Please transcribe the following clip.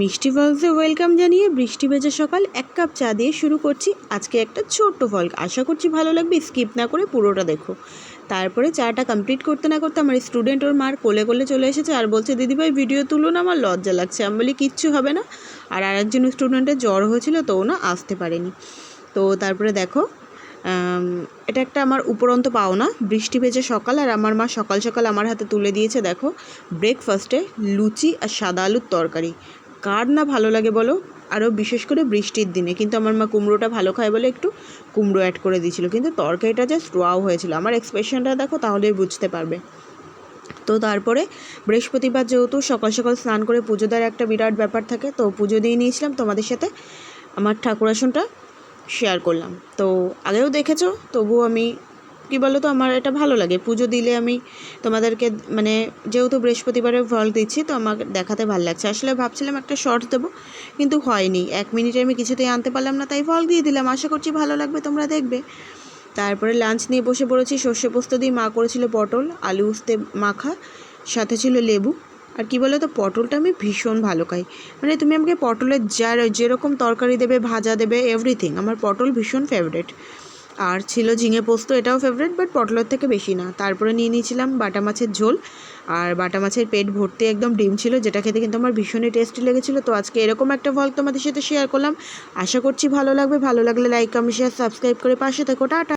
মিষ্টি ফলসে ওয়েলকাম জানিয়ে বৃষ্টি ভেজা সকাল এক কাপ চা দিয়ে শুরু করছি। আজকে একটা ছোট্ট ফল আশা করছি ভালো লাগবে স্কিপ না করে পুরোটা দেখো। তারপরে চাটা কমপ্লিট করতে না করতে আমার স্টুডেন্ট ওর মার কোলে কোলে চলে এসেছে আর বলছে দিদিভাই ভিডিও তুলুন আমার লজ্জা লাগছে। আমি বলি, কিচ্ছু হবে না। আর আরেকজন স্টুডেন্টের জ্বর হয়েছিল, তো না আসতে পারেনি। তো তারপরে দেখো এটা একটা আমার উপরন্ত পাওনা, বৃষ্টি ভেজে সকাল। আর আমার মা সকাল সকাল আমার হাতে তুলে দিয়েছে, দেখো ব্রেকফাস্টে লুচি আর সাদা আলুর তরকারি। কার না ভালো লাগে বলো? আরও বিশেষ করে বৃষ্টির দিনে। কিন্তু আমার মা কুমড়োটা ভালো খায় বলে একটু কুমড়ো অ্যাড করে দিয়েছিল। কিন্তু তরকারিটা জাস্ট ওয়াও হয়েছিল। আমার এক্সপ্রেশনটা দেখো, তাহলেই বুঝতে পারবে। তো তারপরে বৃহস্পতিবার যেহেতু সকাল সকাল স্নান করে পুজো দেওয়ার একটা বিরাট ব্যাপার থাকে, তো পুজো দিয়ে নিয়েছিলাম। তোমাদের সাথে আমার ঠাকুর আসনটা শেয়ার করলাম। তো আগেও দেখেছ, তবুও আমি কী বলো তো আমার এটা ভালো লাগে। পুজো দিলে আমি তোমাদেরকে মানে যেহেতু বৃহস্পতিবারে ফল দিচ্ছি, তো আমার দেখাতে ভালো লাগছে। আসলে ভাবছিলাম একটা শর্ট দেবো, কিন্তু হয়নি। এক মিনিটে আমি কিছুতেই আনতে পারলাম না, তাই ফল দিয়ে দিলাম। আশা করছি ভালো লাগবে, তোমরা দেখবে। তারপরে লাঞ্চ নিয়ে বসে পড়েছি, সর্ষে পোস্ত দিয়ে মা করেছিল পটল, আলু উস্তে মাখা, সাথে ছিল লেবু। আর কি বলো তো পটলটা আমি ভীষণ ভালো খাই। মানে তুমি আমাকে পটলের যার যেরকম তরকারি দেবে, ভাজা দেবে এভরিথিং আমার পটল ভীষণ ফেভারেট আর ছিল ঝিঙে পোস্ত, এটাও ফেভারিট বাট পটলের থেকে বেশি না। তারপরে নিয়ে নিয়েছিলাম বাটা মাছের ঝোল, আর বাটা মাছের পেট ভর্তি একদম ডিম ছিল, যেটা খেতে কিন্তু আমার ভীষণই টেস্টি লেগেছিলো। তো আজকে এরকম একটা ভল তোমাদের সাথে শেয়ার করলাম। আশা করছি ভালো লাগবে, ভালো লাগলে লাইক কমেন্ট শেয়ার সাবস্ক্রাইব করে পাশে থেকো। টাটা!